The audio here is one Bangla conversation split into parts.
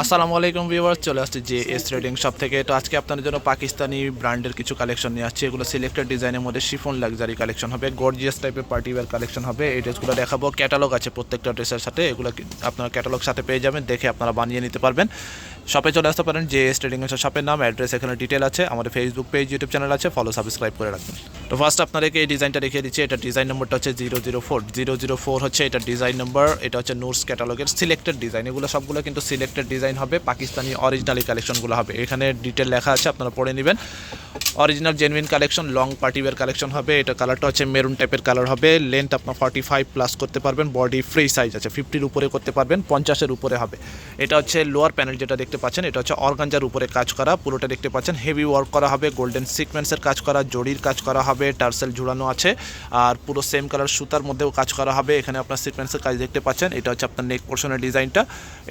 আসসালামু আলাইকুম ভিউয়ার চলে আসছে যে এস ট্রেডিং শপ থেকে। তো আজকে আপনাদের জন্য পাকিস্তানি ব্র্যান্ডের কিছু কালেকশন নিয়ে আসছে। এগুলো সিলেক্টেড ডিজাইনের মধ্যে শিফন লাক্সারি কালেকশন হবে গর্জিয়াস টাইপের পার্টি ওয়্যার কালেকশন হবে। এই ড্রেসগুলো দেখাবো ক্যাটালগ আছে প্রত্যেকটা ড্রেসের সাথে। এগুলো আপনারা ক্যাটালগ সাথে পেয়ে যাবেন, দেখে আপনারা বানিয়ে নিতে পারবেন। শপে চলে আসতে পারেন যে এস ট্রেডিং শপের নাম অ্যাড্রেস এখানে ডিটেল আছে। আমাদের ফেসবুক পেজ ইউটিউব চ্যানেল আছে ফলো সাবস্ক্রাইব করে রাখবেন। তো ফার্স্ট আপনাদেরকে এই ডিজাইনটা দেখিয়ে দিচ্ছি। এটা ডিজাইন নম্বরটা হচ্ছে zero zero four zero zero four হচ্ছে এটা ডিজাইন নম্বর এটা হচ্ছে নোটস ক্যাটালগের সিলেক্টেড ডিজাইন এগুলো সবগুলো কিন্তু সিলেক্টেড ডিজাইন হবে, পাকিস্তানি অরিজিনালি কালেকশনগুলো হবে। এখানে ডিটেল লেখা আছে, আপনারা পড়ে নেবেন। Original genuine collection long party wear collection হবে। এটা কালারটা হচ্ছে মেরুন টাইপের কালার হবে। লেন্থ আপনার ফর্টি ফাইভ প্লাস করতে পারবেন বডি ফ্রি সাইজ আছে। ফিফটির উপরে করতে পারবেন, পঞ্চাশের উপরে হবে। এটা হচ্ছে লোয়ার প্যানেল যেটা দেখতে পাচ্ছেন, এটা হচ্ছে অর্গানজার উপরে কাজ করা। পুরোটা দেখতে পাচ্ছেন হেভি ওয়ার্ক করা হবে গোল্ডেন সিকোয়েন্সের কাজ করা জড়ির কাজ করা হবে টার্সেল ঝুলানো আছে। আর পুরো সেম কালার সুতার মধ্যেও কাজ করা হবে। এখানে আপনার সিকোয়েন্সের কাজ দেখতে পাচ্ছেন, এটা হচ্ছে আপনার নেক পোর্শনের ডিজাইনটা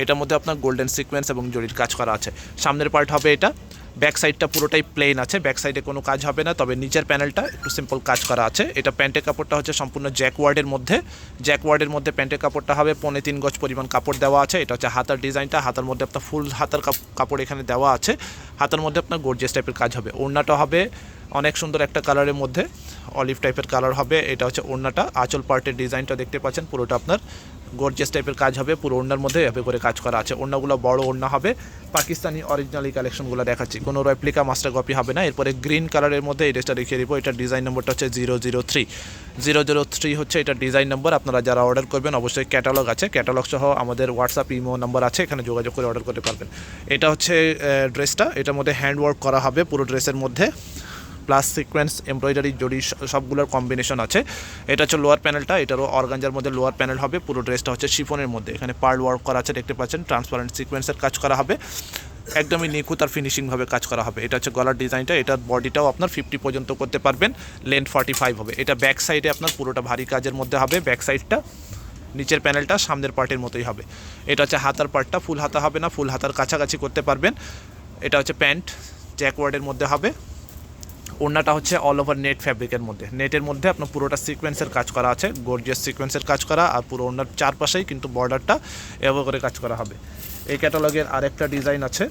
এটার মধ্যে আপনার গোল্ডেন সিকোয়েন্স এবং জড়ির কাজ করা আছে। সামনের পার্ট হবে এটা। ব্যাক সাইডটা পুরোটাই প্লেন আছে। ব্যাক সাইডে কোনো কাজ হবে না, তবে নিচের প্যানেলটা একটু সিম্পল কাজ করা আছে। এটা প্যান্টের কাপড়টা হচ্ছে সম্পূর্ণ জ্যাক ওয়ার্ডের মধ্যে। জ্যাক ওয়ার্ডের মধ্যে প্যান্টের কাপড়টা হবে, পৌনে তিন গজ পরিমাণ কাপড় দেওয়া আছে। এটা হচ্ছে হাতার ডিজাইনটা হাতার মধ্যে আপনার ফুল হাতার কাপ- কাপড় এখানে দেওয়া আছে। হাতার মধ্যে আপনার গোর্জিয়াস টাইপের কাজ হবে। ওড়নাটা হবে অনেক সুন্দর একটা কালারের মধ্যে। অলিভ টাইপের কালার হবে, এটা হচ্ছে ওড়নাটা। আঁচল পার্টের ডিজাইনটা দেখতে পাচ্ছেন, পুরোটা আপনার গর্জিয়াস টাইপের কাজ হবে, পুরো ওড়নার মধ্যে এভাবে করে কাজ করা আছে। ওড়নাগুলো বড় ওড়না হবে, পাকিস্তানি অরিজিনাল কালেকশনগুলো দেখাচ্ছি। কোনো রেপ্লিকা মাস্টার কপি হবে না, এরপরে গ্রিন কালারের মধ্যে এই ড্রেসটা দেখিয়ে দিব এটা ডিজাইন নম্বরটা হচ্ছে zero zero three zero zero three হচ্ছে এটা ডিজাইন নম্বর আপনারা যারা অর্ডার করবেন, অবশ্যই ক্যাটালগ আছে। ক্যাটালগ সহ আমাদের হোয়াটসঅ্যাপ ইমো নম্বর আছে, এখানে যোগাযোগ করে অর্ডার করতে পারবেন। এটা হচ্ছে ড্রেসটা এটার মধ্যে হ্যান্ড ওয়ার্ক করা হবে, পুরো ড্রেসের মধ্যে। প্লাস সিকোয়েন্স, এমব্রয়ডারি জড়ি সবগুলোর কম্বিনেশন আছে। এটা হচ্ছে লোয়ার প্যানেলটা এটারও অর্গানজার মধ্যে লোয়ার প্যানেল হবে, পুরো ড্রেসটা হচ্ছে শিফনের মধ্যে। এখানে পার্ল ওয়ার্ক করা আছে, দেখতে পাচ্ছেন ট্রান্সপারেন্ট সিকোয়েন্সের কাজ করা হবে। একদমই নিখুঁত আর ফিনিশিংভাবে কাজ করা হবে। এটা হচ্ছে গলার ডিজাইনটা এটার বডিটাও আপনার ফিফটি পর্যন্ত করতে পারবেন লেন্থ ফর্টি ফাইভ হবে। এটা ব্যাক সাইডে আপনার পুরোটা ভারী কাজের মধ্যে হবে ব্যাক সাইডটা নিচের প্যানেলটা সামনের পার্টের মতোই হবে। এটা হচ্ছে হাতার পার্টটা ফুল হাতা হবে না ফুল হাতার কাছাকাছি করতে পারবেন। এটা হচ্ছে প্যান্ট জ্যাকওয়ার্ডের মধ্যে হবে। ওড়নাটা হচ্ছে অল ওভার নেট ফ্যাব্রিকের মধ্যে। নেটের মধ্যে আপনার পুরোটা সিকোয়েন্সের কাজ করা আছে গর্জিয়াস সিকোয়েন্সের কাজ করা, আর পুরো ওড়নার চারপাশেই কিন্তু বর্ডারটা এভাবে করে কাজ করা হবে। এই ক্যাটালগের আরেকটা ডিজাইন আছে।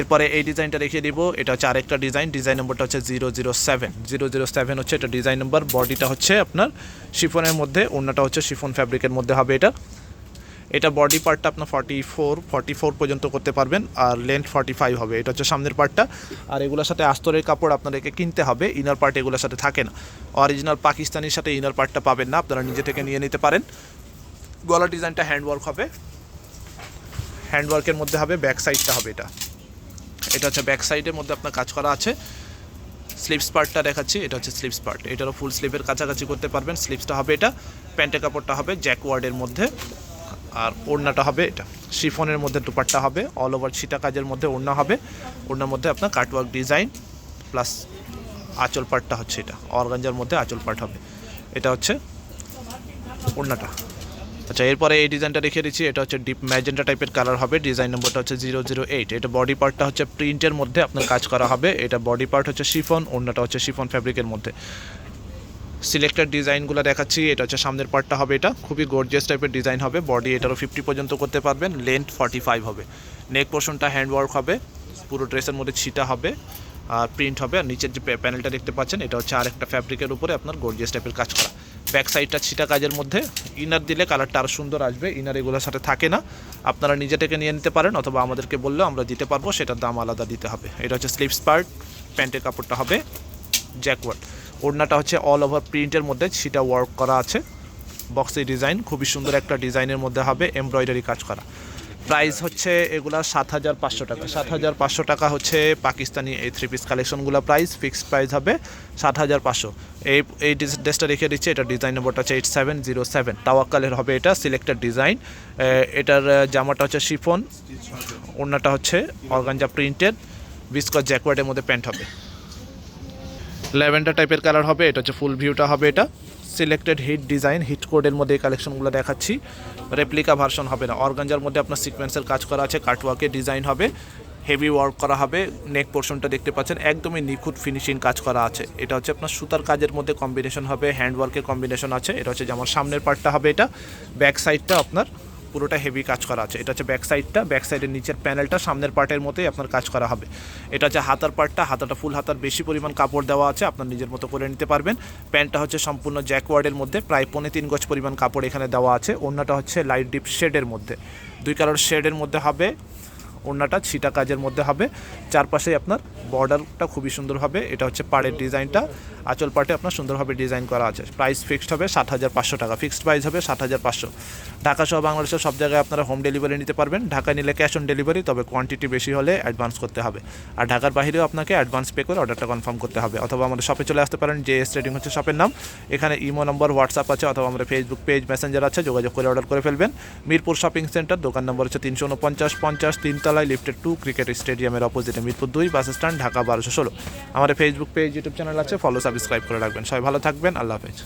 এরপরে এই ডিজাইনটা দেখিয়ে দিব, এটা হচ্ছে আরেকটা ডিজাইন ডিজাইন নম্বরটা হচ্ছে zero zero seven zero zero seven হচ্ছে এটা ডিজাইন নম্বর বডিটা হচ্ছে আপনার শিফনের মধ্যে, ওড়নাটা হচ্ছে শিফন ফ্যাব্রিকের মধ্যে হবে এটা। এটা বডি পার্টটা আপনার ফর্টি ফোর ফর্টি ফোর পর্যন্ত করতে পারবেন, আর লেন্থ ফর্টি ফাইভ হবে। এটা হচ্ছে সামনের পার্টটা আর এগুলোর সাথে আস্তরের কাপড় আপনাদেরকে কিনতে হবে ইনার পার্ট এগুলোর সাথে থাকে না। অরিজিনাল পাকিস্তানির সাথে ইনার পার্টটা পাবেন না, আপনারা নিজে থেকে নিয়ে নিতে পারেন। গলা ডিজাইনটা হ্যান্ডওয়ার্ক হবে। হ্যান্ডওয়ার্কের মধ্যে হবে ব্যাক সাইডটা হবে এটা। এটা হচ্ছে ব্যাক সাইডের মধ্যে আপনার কাজ করা আছে। স্লিপস পার্টটা দেখাচ্ছি, এটা হচ্ছে স্লিপস পার্ট এটারও ফুল স্লিপের কাছাকাছি করতে পারবেন স্লিপসটা হবে এটা। প্যান্টের কাপড়টা হবে জ্যাক ওয়ার্ডের মধ্যে। আর ওড়নাটা হবে এটা। শিফনের মধ্যে দুপাট্টা হবে অল ওভার ছিটা কাজের মধ্যে ওড়না হবে। ওড়নার মধ্যে আপনার কাটওয়ার্ক ডিজাইন প্লাস আঁচল পার্টটা হচ্ছে এটা। অর্গাঞ্জার মধ্যে আঁচল পার্ট হবে। এটা হচ্ছে ওড়নাটা। আচ্ছা এরপরে এই ডিজাইনটা রেখে দিচ্ছি। এটা হচ্ছে ডিপ ম্যাজেন্টা টাইপের কালার হবে। ডিজাইন নম্বরটা হচ্ছে জিরো জিরো এইট এটা বডি পার্টটা হচ্ছে প্রিন্টের মধ্যে আপনার কাজ করা হবে। এটা বডি পার্ট হচ্ছে শিফন, ওড়নাটা হচ্ছে শিফন ফ্যাব্রিকের মধ্যে। সিলেক্টেড ডিজাইনগুলো দেখাচ্ছি, এটা হচ্ছে সামনের পার্টটা হবে এটা, খুবই গর্জিয়াস টাইপের ডিজাইন হবে বডি এটারও ফিফটি পর্যন্ত করতে পারবেন লেন্থ ফর্টি ফাইভ হবে। নেক পোর্শনটা হ্যান্ড ওয়ার্ক হবে, পুরো ড্রেসের মধ্যে ছিটা হবে, আর প্রিন্ট হবে, আর নিচের যে প্যানেলটা দেখতে পাচ্ছেন, এটা হচ্ছে আরেকটা ফ্যাব্রিকের উপরে আপনার গর্জিয়াস টাইপের কাজ করা। ব্যাক সাইডটা ছিটা কাজের মধ্যে ইনার দিলে কালারটা আরও সুন্দর আসবে ইনার এগুলোর সাথে থাকে না। আপনারা নিজে থেকে নিয়ে নিতে পারেন, অথবা আমাদেরকে বললেও আমরা দিতে পারব, সেটার দাম আলাদা দিতে হবে। এটা হচ্ছে স্লিপস পার্ট প্যান্টের কাপড়টা হবে জ্যাকওয়ার্ড ওড়নাটা হচ্ছে অল ওভার প্রিন্টের মধ্যে, সেটা ওয়ার্ক করা আছে। বক্সের ডিজাইন খুবই সুন্দর একটা ডিজাইনের মধ্যে হবে এমব্রয়ডারি কাজ করা। প্রাইস হচ্ছে এগুলা সাত হাজার পাঁচশো টাকা। সাত হাজার পাঁচশো টাকা হচ্ছে পাকিস্তানি এই থ্রি পিস কালেকশনগুলো প্রাইস ফিক্সড প্রাইস হবে সাত হাজার পাঁচশো। এই এই ড্রেসটা রেখে দিচ্ছে, এটা ডিজাইন নম্বরটা হচ্ছে এইট সেভেন জিরো সেভেন তাওয়াক্কালের হবে এটা সিলেক্টেড ডিজাইন এটার জামাটা হচ্ছে শিফন ওড়নাটা হচ্ছে অর্গানজা প্রিন্টেড বিস্কট জ্যাকওয়ার্ডের মধ্যে প্যান্ট হবে। ল্যাভেন্ডার টাইপের কালার হবে, এটা হচ্ছে ফুল ভিউটা হবে এটা। সিলেক্টেড হিট ডিজাইন হিট কোডের মধ্যে এই কালেকশনগুলো দেখাচ্ছি। রেপ্লিকা ভার্সন হবে না। অর্গানজার মধ্যে আপনার সিকোয়েন্সের কাজ করা আছে কাটওয়ার্কের ডিজাইন হবে হেভি ওয়ার্ক করা হবে নেক পোর্শনটা দেখতে পাচ্ছেন, একদমই নিখুঁত ফিনিশিং কাজ করা আছে। এটা হচ্ছে আপনার সুতার কাজের মধ্যে কম্বিনেশন হবে হ্যান্ড ওয়ার্কের কম্বিনেশন আছে, এটা হচ্ছে যেমন সামনের পার্টটা হবে এটা ব্যাক সাইডটা আপনার পুরোটা হেভি কাজ করা আছে। এটা হচ্ছে ব্যাক সাইডটা ব্যাক সাইডের নিচের প্যানেলটা সামনের পার্টের মতোই আপনার কাজ করা হবে। এটা হচ্ছে হাতার পার্টটা হাতাটা ফুল হাতার বেশি পরিমাণ কাপড় দেওয়া আছে। আপনার নিজের মতো করে নিতে পারবেন। প্যান্টটা হচ্ছে সম্পূর্ণ জ্যাকওয়ার্ডের মধ্যে। প্রায় পৌনে তিন গজ পরিমাণ কাপড় এখানে দেওয়া আছে। অন্যটা হচ্ছে লাইট ডিপ শেডের মধ্যে। দুই কালার শেডের মধ্যে হবে। ওড়নাটা ছিটা কাজের মধ্যে হবে। চারপাশে আপনার বর্ডারটা খুবই সুন্দর হবে। এটা হচ্ছে পাড়ের ডিজাইনটা। আঁচল পাটে আপনার সুন্দরভাবে ডিজাইন করা আছে। প্রাইস ফিক্সড হবে ষাট হাজার পাঁচশো টাকা। ফিক্সড প্রাইস হবে ষাট হাজার পাঁচশো। ঢাকা সহ বাংলাদেশের সব জায়গায় আপনারা হোম ডেলিভারি নিতে পারবেন। ঢাকায় নিলে ক্যাশ অন ডেলিভারি, তবে কোয়ান্টিটি বেশি হলে অ্যাডভান্স করতে হবে। আর ঢাকার বাইরেও আপনাকে অ্যাডভান্স পে করে অর্ডারটা কনফার্ম করতে হবে। অথবা আমাদের শপে চলে আসতে পারেন। যে এস ট্রেডিং হচ্ছে শপের নাম। এখানে ইমো নম্বর, হোয়াটসঅ্যাপ আছে অথবা আমাদের ফেসবুক পেজ মেসেঞ্জার আছে। যোগাযোগ করে অর্ডার করে ফেলবেন। মিরপুর শপিং সেন্টার, দোকান নম্বর হচ্ছে তিনশো উনপঞ্চাশ, পঞ্চাশ তিনতলায় লিফটেড টু ক্রিকেট স্টেডিয়ামের অপোজিটে মিরপুর দুই, বাস স্ট্যান্ড ঢাকা বারোশো ষোলো। আমাদের ফেসবুক পেজ ইউটিউব চ্যানেল আছে ফলো সাবস্ক্রাইব করে রাখবেন। সবাই ভালো থাকবেন, আল্লাহ হাফেজ।